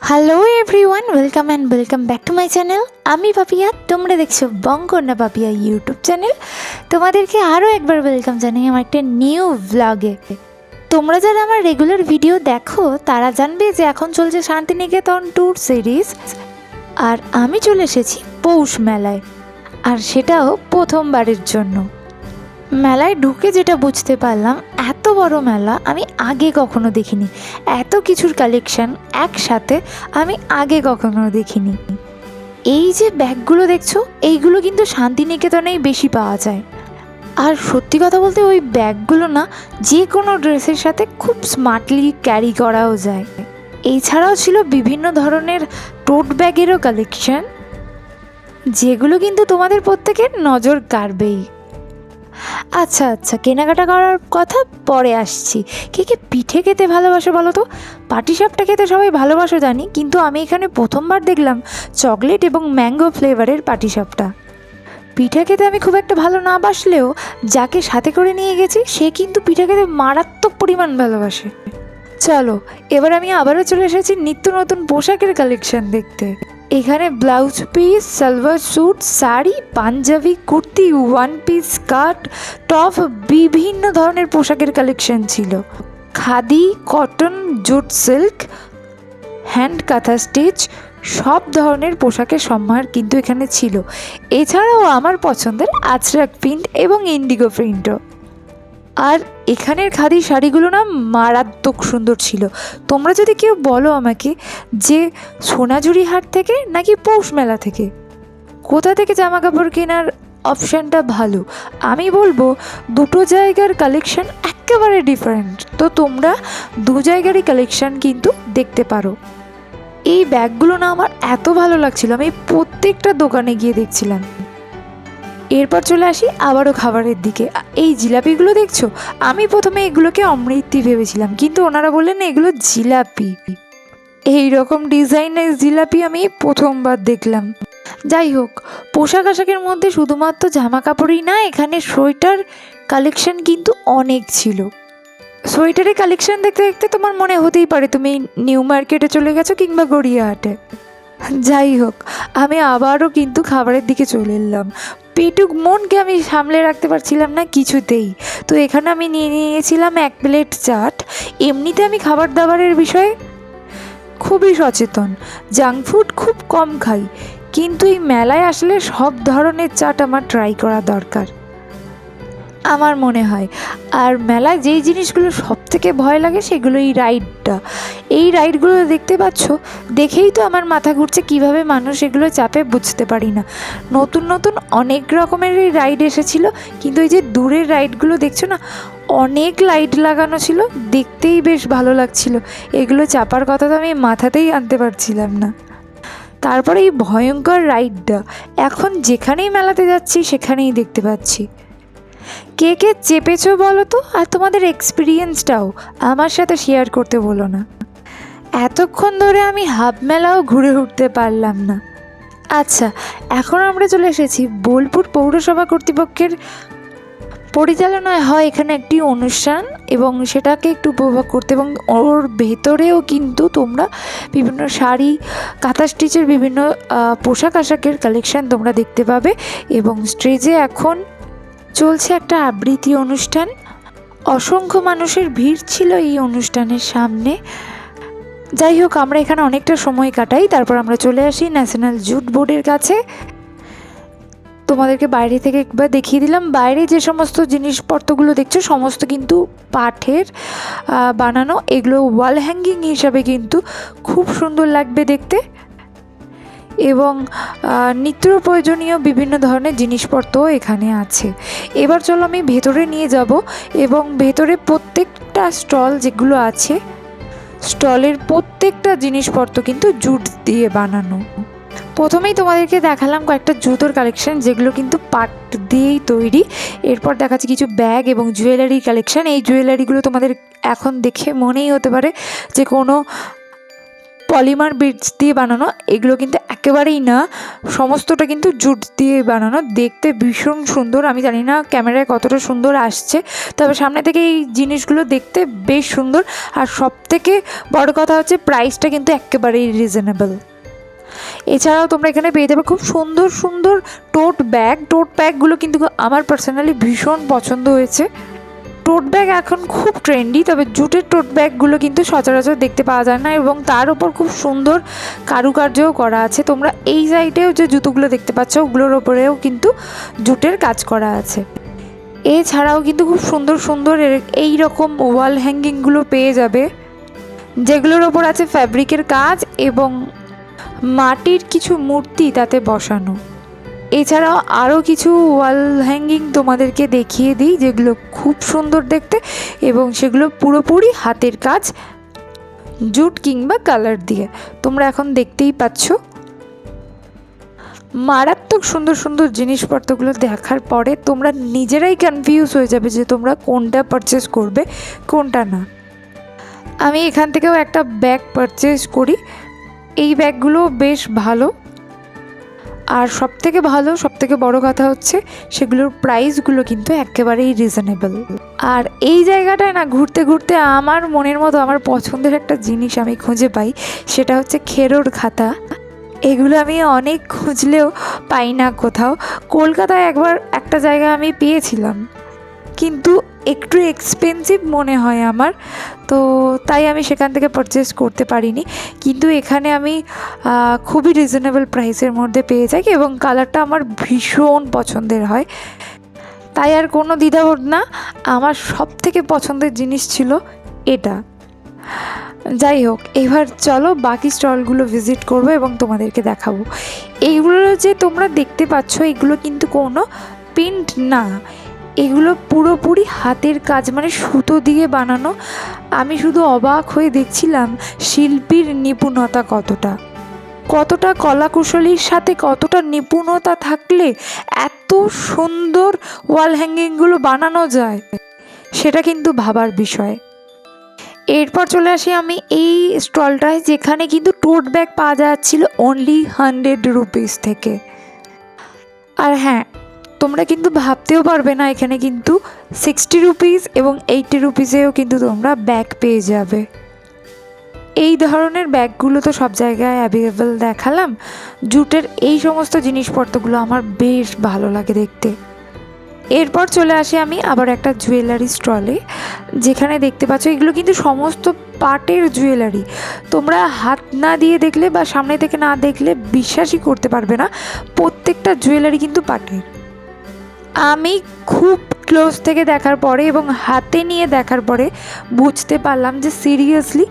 Hello everyone welcome and welcome back to my channel আমি পাপিয়া তোমরা দেখছ বঙ্কন্যা পাপিয়া ইউটিউব চ্যানেল তোমাদেরকে আরও একবার ওয়েলকাম জানাই আমার একটা নিউ ভ্লগে তোমরা যারা আমার রেগুলার ভিডিও দেখো, তারা জানবে যে এখন চলছে শান্তিনিকেতন ট্যুর সিরিজ আর আমি চলে এসেছি পৌষ মেলায়। আর সেটাও প্রথমবারের জন্য। মেলায় ঢুকে যেটা বুঝতে পারলাম, এত বড় মেলা আমি আগে কখনো দেখিনি। এত কিছুর কালেকশন একসাথে আমি আগে কখনো দেখিনি। এই যে ব্যাগগুলো দেখছ, এইগুলো কিন্তু শান্তিনিকেতনেই বেশি পাওয়া যায়। আর সত্যি কথা বলতে ওই ব্যাগগুলো না যে কোনো ড্রেসের সাথে খুব স্মার্টলি ক্যারি করাও যায়। এছাড়াও ছিল বিভিন্ন ধরনের টোট ব্যাগেরও কালেকশন যেগুলো কিন্তু তোমাদের প্রত্যেকের নজর কাড়বেই। আচ্ছা আচ্ছা কেনাকাটা করার কথা পরে আসছি। কে কে পিঠে খেতে ভালোবাসে বলো তো? পাটিসাপটা খেতে সবাই ভালোবাসো জানি, কিন্তু আমি এখানে প্রথমবার দেখলাম চকলেট এবং ম্যাঙ্গো ফ্লেভারের পাটিসাপটা পিঠা খেতে আমি খুব একটা ভালো না বাসলেও যাকে সাথে করে নিয়ে গেছি, সে কিন্তু পিঠা খেতে মারাত্মক পরিমাণ ভালোবাসে। চলো, এবার আমি আবারও চলে এসেছি নিত্য নতুন পোশাকের কালেকশন দেখতে। এখানে blouse piece salwar suit sari, panjabi, kurti one piece skirt top বিভিন্ন ধরনের পোশাকের কালেকশন ছিল। Khadi cotton jute silk hand kantha stitch সব ধরনের পোশাকের সম্ভার কিন্তু এখানে ছিল। এছাড়াও আমার পছন্দের আজরাক প্রিন্ট এবং ইন্ডিগো প্রিন্টও আর এখানের খাদি শাড়িগুলো না মারাত্মক সুন্দর ছিল। তোমরা যদি কেউ বলো আমাকে যে সোনাঝুরি হাট থেকে নাকি পৌষ মেলা থেকে, কোথা থেকে জামা কাপড় কেনার অপশানটা ভালো? আমি বলব দুটো জায়গার কালেকশন একেবারে ডিফারেন্ট তো তোমরা দু জায়গারই কালেকশন কিন্তু দেখতে পারো। এই ব্যাগগুলো না আমার এত ভালো লাগছিল, আমি প্রত্যেকটা দোকানে গিয়ে দেখছিলাম। এরপর চলে আসি আবারও খাবারের দিকে। এই জিলাপিগুলো দেখছ? আমি প্রথমে এগুলোকে অমৃতি ভেবেছিলাম, কিন্তু ওনারা বললেন এগুলো জিলাপি। এই রকম ডিজাইনের জিলাপি আমি প্রথমবার দেখলাম। যাই হোক, পোশাক আশাকের মধ্যে শুধুমাত্র জামা কাপড়ই না, এখানে সোয়েটার কালেকশন কিন্তু অনেক ছিল। সোয়েটারের কালেকশন দেখতে দেখতে তোমার মনে হতেই পারে তুমি নিউ মার্কেটে চলে গেছো কিংবা গড়িয়াহাটে। যাই হোক, আমি আবারও কিন্তু খাবারের দিকে চলে এলাম। পেটুক মনকে আমি সামলে রাখতে পারছিলাম না কিছুতেই। তো এখানে আমি নিয়ে নিয়েছিলাম এক প্লেট চাট। এমনিতে আমি খাবার দাবারের বিষয়ে খুবই সচেতন। জাঙ্ক ফুড খুব কম খাই। কিন্তু এই মেলায় আসলে সব ধরনের চাট আমার ট্রাই করা দরকার। আমার মনে হয়। আর মেলায় যেই জিনিসগুলো সব থেকে ভয় লাগে সেগুলো এই রাইডটা। এই রাইডগুলো দেখতে পাচ্ছ, দেখেই তো আমার মাথা ঘুরছে কীভাবে মানুষ এগুলো চাপে বুঝতে পারি না। নতুন নতুন অনেক রকমের এই রাইড এসেছিল, কিন্তু এই যে দূরের রাইডগুলো দেখছ না, অনেক লাইট লাগানো ছিল, দেখতেই বেশ ভালো লাগছিল। এগুলো চাপার কথা তো আমি মাথাতেই আনতে পারছিলাম না। তারপরে এই ভয়ঙ্কর রাইডটা, এখন যেখানেই মেলাতে যাচ্ছি সেখানেই দেখতে পাচ্ছি। কে কে চেপেছো বলো তো? আর তোমাদের এক্সপিরিয়েন্সটাও আমার সাথে শেয়ার করতে বলো না। এতক্ষণ ধরে আমি হাফ মেলাও ঘুরে উঠতে পারলাম না। আচ্ছা এখন আমরা চলে এসেছি বোলপুর পৌরসভা কর্তৃপক্ষের পরিচালনায় হয় এখানে একটি অনুষ্ঠান এবং সেটাকে একটু উপভোগ করতে এবং ওর ভেতরেও কিন্তু তোমরা বিভিন্ন শাড়ি, কাঁথা স্টিচের বিভিন্ন পোশাক আশাকের কালেকশন তোমরা দেখতে পাবে এবং স্টেজে এখন চলছে একটা আবৃত্তি অনুষ্ঠান। অসংখ্য মানুষের ভিড় ছিল এই অনুষ্ঠানের সামনে। যাই হোক, আমরা এখানে অনেকটা সময় কাটাই। তারপর আমরা চলে আসি ন্যাশনাল জুট বোর্ডের কাছে। তোমাদেরকে বাইরে থেকে একবার দেখিয়ে দিলাম। বাইরে যে সমস্ত জিনিসপত্রগুলো দেখছ, সমস্ত কিন্তু পাঠের বানানো। এগুলো ওয়াল হ্যাঙ্গিং হিসাবে কিন্তু খুব সুন্দর লাগবে দেখতে। এবং নিত্য প্রয়োজনীয় বিভিন্ন ধরনের জিনিসপত্রও এখানে আছে। এবার চলো আমি ভেতরে নিয়ে যাব এবং ভেতরে প্রত্যেকটা স্টল যেগুলো আছে, স্টলের প্রত্যেকটা জিনিসপত্র কিন্তু জুট দিয়ে বানানো। প্রথমেই তোমাদেরকে দেখালাম কয়েকটা জুতোর কালেকশন যেগুলো কিন্তু পাট দিয়েই তৈরি। এরপর দেখাচ্ছি কিছু ব্যাগ এবং জুয়েলারি কালেকশন। এই জুয়েলারিগুলো তোমাদের এখন দেখে মনেই হতে পারে যে কোনো পলিমার বিটস দিয়ে বানানো, এগুলো কিন্তু একেবারেই না। সমস্তটা কিন্তু জুট দিয়ে বানানো। দেখতে ভীষণ সুন্দর। আমি জানি না ক্যামেরায় কতটা সুন্দর আসছে, তবে সামনে থেকে এই জিনিসগুলো দেখতে বেশ সুন্দর। আর সব থেকে বড় কথা হচ্ছে, প্রাইসটা কিন্তু একেবারেই রিজনেবল এছাড়াও তোমরা এখানে পেয়ে যাবে খুব সুন্দর সুন্দর টোট ব্যাগ টোট ব্যাগগুলো কিন্তু আমার পার্সোনালি ভীষণ পছন্দ হয়েছে। টোট ব্যাগ এখন খুব ট্রেন্ডি, তবে জুটের টোট ব্যাগগুলো কিন্তু সচরাচর দেখতে পাওয়া যায় না এবং তার উপর খুব সুন্দর কারুকার্যও করা আছে। তোমরা এই সাইডেও যে জুতোগুলো দেখতে পাচ্ছ, ওগুলোর ওপরেও কিন্তু জুটের কাজ করা আছে। এছাড়াও কিন্তু খুব সুন্দর সুন্দর এই রকম ওয়াল হ্যাঙ্গিংগুলো পেয়ে যাবে, যেগুলোর ওপর আছে ফ্যাব্রিকের কাজ এবং মাটির কিছু মূর্তি তাতে বসানো। এছাড়াও আরও কিছু ওয়াল হ্যাঙ্গিং তোমাদেরকে দেখিয়ে দিই, যেগুলো খুব সুন্দর দেখতে এবং সেগুলো পুরোপুরি হাতের কাজ, জুট কিংবা কালার দিয়ে। তোমরা এখন দেখতেই পাচ্ছ। মারাত্মক সুন্দর সুন্দর জিনিসপত্রগুলো দেখার পরে তোমরা নিজেরাই কনফিউজ হয়ে যাবে যে তোমরা কোনটা পারচেস করবে, কোনটা না। আমি এখান থেকেও একটা ব্যাগ পারচেস করি। এই ব্যাগগুলো বেশ ভালো। আর সব থেকে ভালো সব থেকে বড় কথা হচ্ছে সেগুলোর প্রাইসগুলো কিন্তু একেবারেই রিজনেবল আর এই জায়গাটায় না ঘুরতে ঘুরতে আমার মনের মতো, আমার পছন্দের একটা জিনিস আমি খুঁজে পাই, সেটা হচ্ছে খেরোর খাতা। এগুলো আমি অনেক খুঁজলেও পাই না কোথাও। কলকাতায় একবার একটা জায়গা আমি পেয়েছিলাম। কিন্তু একটু এক্সপেন্সিভ মনে হয় আমার। তো তাই আমি সেখান থেকে পারচেস করতে পারিনি। কিন্তু এখানে আমি খুবই রিজনেবল প্রাইসের মধ্যে পেয়ে যাই এবং কালারটা আমার ভীষণ পছন্দের হয়। তাই আর কোনো দ্বিধাবোধ না, আমার সব থেকে পছন্দের জিনিস ছিল এটা। যাই হোক, এবার চলো বাকি স্টলগুলো ভিজিট করব এবং তোমাদেরকে দেখাবো। এইগুলো যে তোমরা দেখতে পাচ্ছ, এগুলো কিন্তু কোনো প্রিন্ট না। এগুলো পুরোপুরি হাতের কাজ মানে সুতো দিয়ে বানানো। আমি শুধু অবাক হয়ে দেখছিলাম শিল্পীর নিপুণতা কতটা। কতটা কলাকুশলীর সাথে কতটা নিপুণতা থাকলে এত সুন্দর ওয়াল হ্যাঙ্গিংগুলো বানানো যায়, সেটা কিন্তু ভাবার বিষয়। এরপর চলে আসি আমি এই স্টলটায়, যেখানে কিন্তু টোট ব্যাগ পাওয়া যাচ্ছিল অনলি হান্ড্রেড রুপিস থেকে। আর হ্যাঁ তোমরা কিন্তু ভাবতেও পারবে না, এখানে কিন্তু সিক্সটি রুপিস এবং এইটি রুপিসেও কিন্তু তোমরা ব্যাগ পেয়ে যাবে। এই ধরনের ব্যাগগুলো তো সব জায়গায় অ্যাভেলেবেল দেখালাম। জুটের এই সমস্ত জিনিসপত্রগুলো আমার বেশ ভালো লাগে দেখতে। এরপর চলে আসি আমি আবার একটা জুয়েলারি স্টলে যেখানে দেখতে পাচ্ছ এগুলো কিন্তু সমস্ত পাটের জুয়েলারি তোমরা হাত না দিয়ে দেখলে বা সামনে থেকে না দেখলে বিশ্বাসই করতে পারবে না, প্রত্যেকটা জুয়েলারি কিন্তু পাটের। আমি খুব ক্লোজ থেকে দেখার পরে এবং হাতে নিয়ে দেখার পরে বুঝতে পারলাম যে সিরিয়াসলি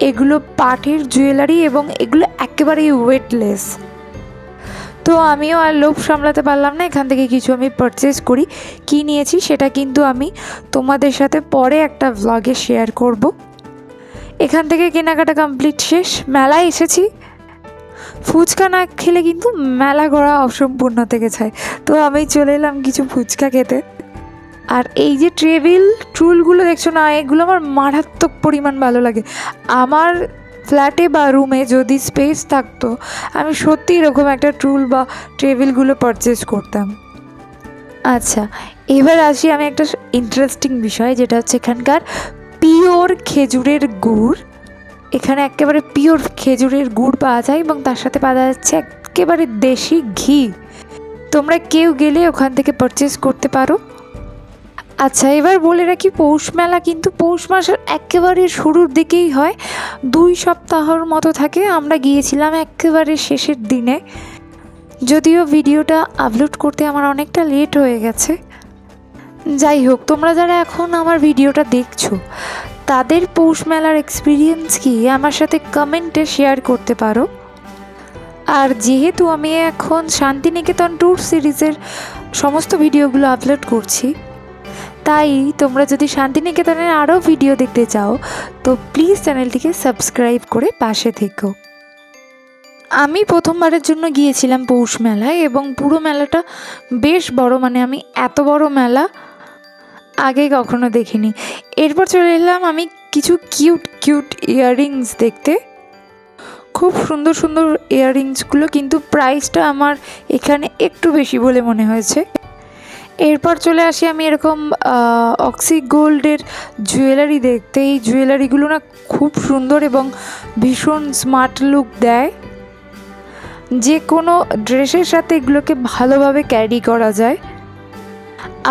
এগুলো পাটের জুয়েলারি এবং এগুলো একেবারেই ওয়েটলেস তো আমিও আর লোভ সামলাতে পারলাম না, এখান থেকে কিছু আমি পারচেস করি। কি নিয়েছি সেটা কিন্তু আমি তোমাদের সাথে পরে একটা ভ্লগে শেয়ার করব। এখান থেকে কেনাকাটা কমপ্লিট শেষ, মেলায় এসেছি। ফুচকা না খেলে কিন্তু মেলা ঘোরা অসম্পূর্ণ থেকে যায়। তো আমি চলে এলাম কিছু ফুচকা খেতে। আর এই যে ট্রেবিল ট্রুলগুলো দেখছ না, এগুলো আমার মারাত্মক পরিমাণ ভালো লাগে। আমার ফ্ল্যাটে বা রুমে যদি স্পেস থাকতো, আমি সত্যি এরকম একটা ট্রুল বা টেবিলগুলো পারচেস করতাম। আচ্ছা এবার আসি আমি একটা ইন্টারেস্টিং বিষয়, যেটা হচ্ছে এখানকার পিওর খেজুরের গুড়। এখানে একেবারে পিওর খেজুরের গুড় পাওয়া যায় এবং তার সাথে পাওয়া যাচ্ছে একেবারে দেশি ঘি। তোমরা কেউ গেলে ওখান থেকে পারচেস করতে পারো। আচ্ছা এবার বলে রাখি, পৌষ মেলা কিন্তু পৌষ মাসের একেবারে শুরুর দিকেই হয়। দুই সপ্তাহর মতো থাকে, আমরা গিয়েছিলাম একেবারে শেষের দিনে। যদিও ভিডিওটা আপলোড করতে আমার অনেকটা লেট হয়ে গেছে। যাই হোক, তোমরা যারা এখন আমার ভিডিওটা দেখছ তাদের পৌষ মেলার এক্সপিরিয়েন্স কি? আমার সাথে কমেন্টে শেয়ার করতে পারো। আর যেহেতু আমি এখন শান্তিনিকেতন ট্যুর সিরিজের সমস্ত ভিডিওগুলো আপলোড করছি, তাই তোমরা যদি শান্তিনিকেতনের আরও ভিডিও দেখতে চাও, তো প্লিজ চ্যানেলটিকে সাবস্ক্রাইব করে পাশে থেকো। আমি প্রথমবারের জন্য গিয়েছিলাম পৌষ মেলায় এবং পুরো মেলাটা বেশ বড় মানে আমি এত বড় মেলা আগে কখনো দেখিনি। এরপর চলে এলাম আমি কিছু কিউট কিউট ইয়াররিংস দেখতে। খুব সুন্দর সুন্দর ইয়াররিংসগুলো কিন্তু প্রাইসটা আমার এখানে একটু বেশি বলে মনে হয়েছে। এরপর চলে আসি আমি এরকম অক্সি গোল্ডের জুয়েলারি দেখতে। এই জুয়েলারিগুলো না খুব সুন্দর এবং ভীষণ স্মার্ট লুক দেয়। যে কোনো ড্রেসের সাথে এগুলোকে ভালোভাবে ক্যারি করা যায়।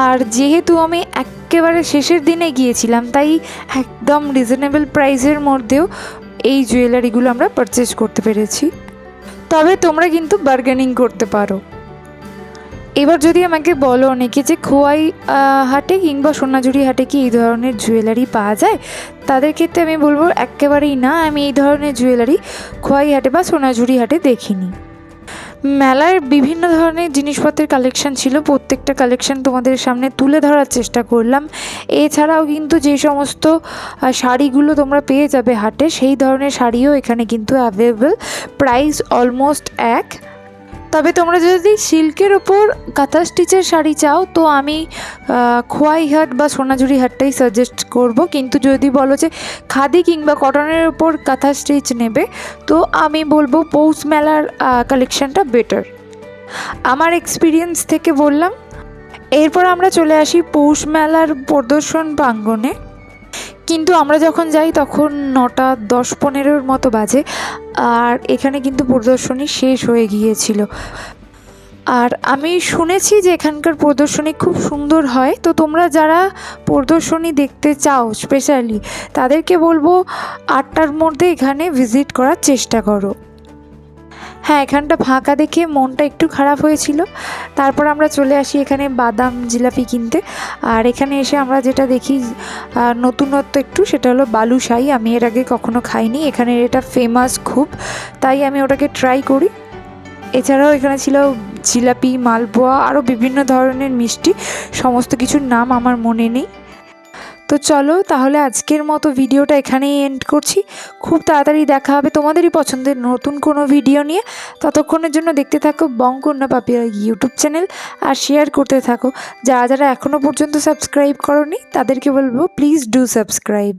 আর যেহেতু আমি একেবারে শেষের দিনে গিয়েছিলাম, তাই একদম রিজনেবল প্রাইসের মধ্যেও এই জুয়েলারিগুলো আমরা পারচেস করতে পেরেছি। তবে তোমরা কিন্তু বার্গেনিং করতে পারো। এবার যদি আমাকে বলো অনেকে যে খোয়াই হাটে কিংবা সোনাঝুরি হাটে কি এই ধরনের জুয়েলারি পাওয়া যায়? তাদের ক্ষেত্রে আমি বলব একেবারেই না, আমি এই ধরনের জুয়েলারি খোয়াই হাটে বা সোনাঝুরি হাটে দেখিনি। মেলার বিভিন্ন ধরনের জিনিসপত্রের কালেকশান ছিল। প্রত্যেকটা কালেকশান তোমাদের সামনে তুলে ধরার চেষ্টা করলাম। এছাড়াও কিন্তু যে সমস্ত শাড়িগুলো তোমরা পেয়ে যাবে হাটে, সেই ধরনের শাড়িও এখানে কিন্তু অ্যাভেলেবেল প্রাইস অলমোস্ট এক। তবে তোমরা যদি সিল্কের ওপর কাঁথা স্টিচের শাড়ি চাও, তো আমি খোয়াই হাট বা সোনাঝুরি হাটটাই সাজেস্ট করব। কিন্তু যদি বলো যে খাদি কিংবা কটনের ওপর কাঁথা স্টিচ নেবে, তো আমি বলব পৌষ মেলার কালেকশনটা বেটার আমার এক্সপিরিয়েন্স থেকে বললাম। এরপর আমরা চলে আসি পৌষ মেলার প্রদর্শন প্রাঙ্গণে। কিন্তু আমরা যখন যাই তখন নটা দশ পনেরোর মতো বাজে। আর এখানে কিন্তু প্রদর্শনী শেষ হয়ে গিয়েছিল। আর আমি শুনেছি যে এখানকার প্রদর্শনী খুব সুন্দর হয়। তো তোমরা যারা প্রদর্শনী দেখতে চাও স্পেশালি তাদেরকে বলব আটটার মধ্যে এখানে ভিজিট করার চেষ্টা করো। হ্যাঁ এখানটা ফাঁকা দেখে মনটা একটু খারাপ হয়েছিল। তারপর আমরা চলে আসি এখানে বাদাম জিলাপি কিনতে। আর এখানে এসে আমরা যেটা দেখি নতুনত্ব একটু, সেটা হলো বালুশাহি আমি এর আগে কখনো খাইনি। এখানে এটা ফেমাস খুব। তাই আমি ওটাকে ট্রাই করি। এছাড়াও এখানে ছিল জিলাপি, মালপোয়া আরও বিভিন্ন ধরনের মিষ্টি। সমস্ত কিছুর নাম আমার মনে নেই। তো চলো তাহলে আজকের মতো ভিডিওটা এখানেই এন্ড করছি। খুব তাড়াতাড়ি দেখা হবে তোমাদেরই পছন্দের নতুন কোনো ভিডিও নিয়ে। ততক্ষণের জন্য দেখতে থাকো বঙ্কন্যা পাপিয়া ইউটিউব চ্যানেল আর শেয়ার করতে থাকো। যারা যারা এখনও পর্যন্ত সাবস্ক্রাইব করনি, তাদেরকে বলব প্লিজ ডু সাবস্ক্রাইব